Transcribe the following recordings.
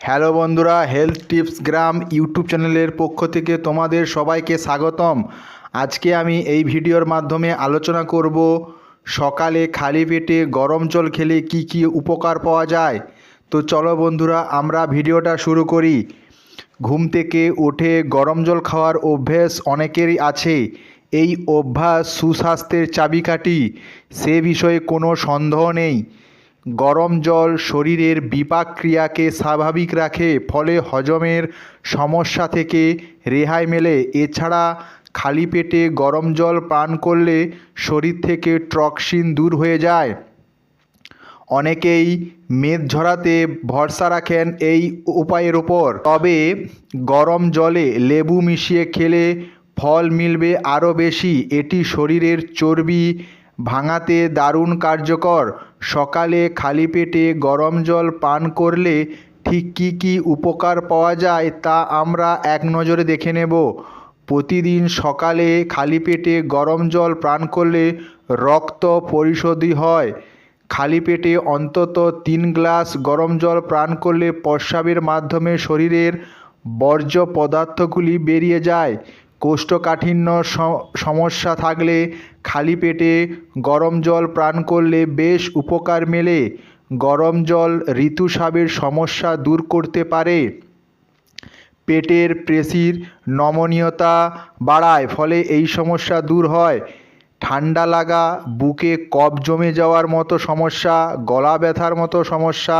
Hello বন্ধুরা health tips গ্রাম YouTube চ্যানেলের পক্ষ থেকে তোমাদের সবাইকে স্বাগতম। আজকে আমি এই ভিডিওর মাধ্যমে আলোচনা করব, সকালে খালি পেটে গরম জল খেলে কি কি উপকার পাওয়া যায়? তো চলো বন্ধুরা, আমরা ভিডিওটা শুরু করি। ঘুম থেকে উঠে গরম জল খাওয়ার অভ্যেস অনেকেরই আছে। এই অভ্যাস সুস্বাস্থ্যের চাবিকাঠি, সে বিষয়ে কোনো সন্দেহ নেই। গরম জল শরীরের বিপাক ক্রিয়াকে স্বাভাবিক রাখে, ফলে হজমের সমস্যা থেকে রেহাই মেলে। এছাড়া খালি পেটে গরম জল পান করলে শরীর থেকে টক্সিন দূর হয়ে যায়। অনেকেই মেদ ঝরাতে ভরসা রাখেন এই উপায়ের ওপর। তবে গরম জলে লেবু মিশিয়ে খেলে ফল মিলবে আরও বেশি। এটি শরীরের চর্বি ভাঙাতে দারুণ কার্যকর। সকালে খালি পেটে গরম জল পান করলে ঠিক কী কী উপকার পাওয়া যায় তা আমরা এক নজরে দেখে নেব। প্রতিদিন সকালে খালি পেটে গরম জল পান করলে রক্ত পরিশোধী হয়। খালি পেটে অন্তত তিন গ্লাস গরম জল পান করলে প্রস্রাবের মাধ্যমে শরীরের বর্জ্য পদার্থগুলি বেরিয়ে যায়। কোষ্ঠকাঠিন্য সমস্যা থাকলে খালি পেটে গরম জল পান করলে বেশ উপকার মেলে। গরম জল ঋতুস্রাবের সমস্যা দূর করতে পারে। পেটের পেশির নমনীয়তা বাড়ায়, ফলে এই সমস্যা দূর হয়। ঠান্ডা লাগা, বুকে কফ জমে যাওয়ার মতো সমস্যা, গলা ব্যথার মতো সমস্যা,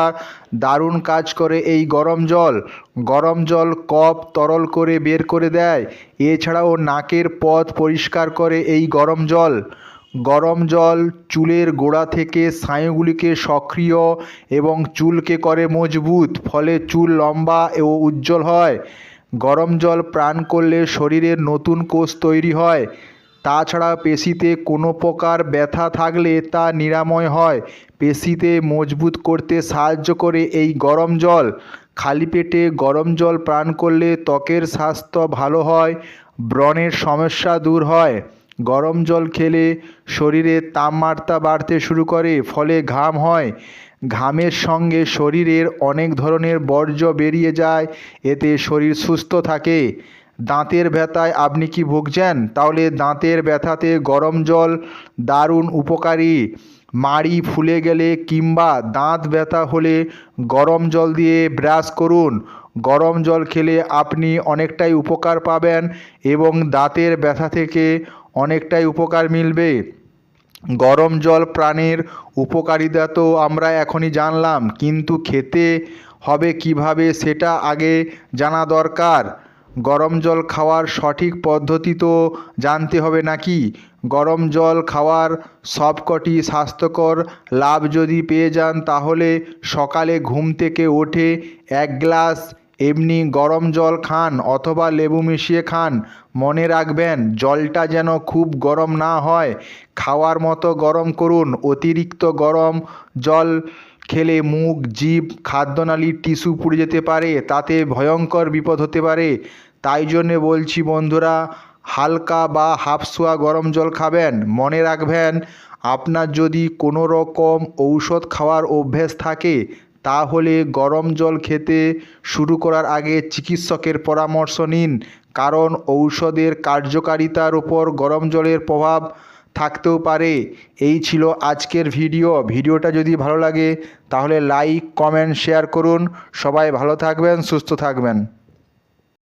দারুণ কাজ করে এই গরম জল। গরম জল কফ তরল করে বের করে দেয়। এছাড়াও নাকের পথ পরিষ্কার করে এই গরম জল। গরম জল চুলের গোড়া থেকে স্নায়ুগুলিকে সক্রিয় এবং চুলকে করে মজবুত, ফলে চুল লম্বা ও উজ্জ্বল হয়। গরম জল পান করলে শরীরের নতুন কোষ তৈরি হয়। তাছাড়া পেশিতে কোনো প্রকার ব্যথা থাকলে তা নিরাময় হয়। পেশিতে মজবুত করতে সাহায্য করে এই গরম জল। খালি পেটে গরম জল পান করলে ত্বকের স্বাস্থ্য ভালো হয়, ব্রণের সমস্যা দূর হয়। গরম জল খেলে শরীরে তাপমাত্রা বাড়তে শুরু করে, ফলে ঘাম হয়। ঘামের সঙ্গে শরীরের অনেক ধরনের বর্জ্য বেরিয়ে যায়, এতে শরীর সুস্থ থাকে। দাঁতের ব্যথায় আপনি কি ভুগছেন? তাহলে দাঁতের ব্যথাতে গরম জল, দারুণ উপকারী। মাড়ি ফুলে গেলে কিংবা দাঁত ব্যথা হলে গরম জল দিয়ে ব্রাশ করুন। গরম জল খেলে আপনি অনেকটাই উপকার পাবেন এবং দাঁতের ব্যথা থেকে অনেকটাই উপকার মিলবে। গরম জল প্রাণের উপকারিতা তো আমরা এখনই জানলাম, কিন্তু খেতে হবে কীভাবে সেটা আগে জানা দরকার। গরম জল খাওয়ার সঠিক পদ্ধতি তো জানতে হবে নাকি? গরম জল খাওয়ার সবকটি স্বাস্থ্যকর লাভ যদি পেয়ে যান, তাহলে সকালে ঘুম থেকে ওঠে এক গ্লাস এমনি গরম জল খান অথবা লেবু মিশিয়ে খান। মনে রাখবেন, জলটা যেন খুব গরম না হয়। খাওয়ার মতো গরম করুন, অতিরিক্ত গরম জল খেলে মুখ, জিভ খাদ্যনালীর টিস্যু পুড়ে যেতে পারে, তাতে ভয়ঙ্কর বিপদ হতে পারে। তাই জন্যে বলছি বন্ধুরা, হালকা বা হাফসোয়া গরম জল খাবেন। মনে রাখবেন, আপনার যদি কোনো রকম ঔষধ খাওয়ার অভ্যেস থাকে, তাহলে গরম জল খেতে শুরু করার আগে চিকিৎসকের পরামর্শ নিন। কারণ ঔষধের কার্যকারিতার উপর গরম জলের প্রভাব থাকতেও পারে। এই ছিল আজকের ভিডিও। ভিডিওটা যদি ভালো লাগে, তাহলে লাইক, কমেন্ট, শেয়ার করুন। সবাই ভালো থাকবেন, সুস্থ থাকবেন।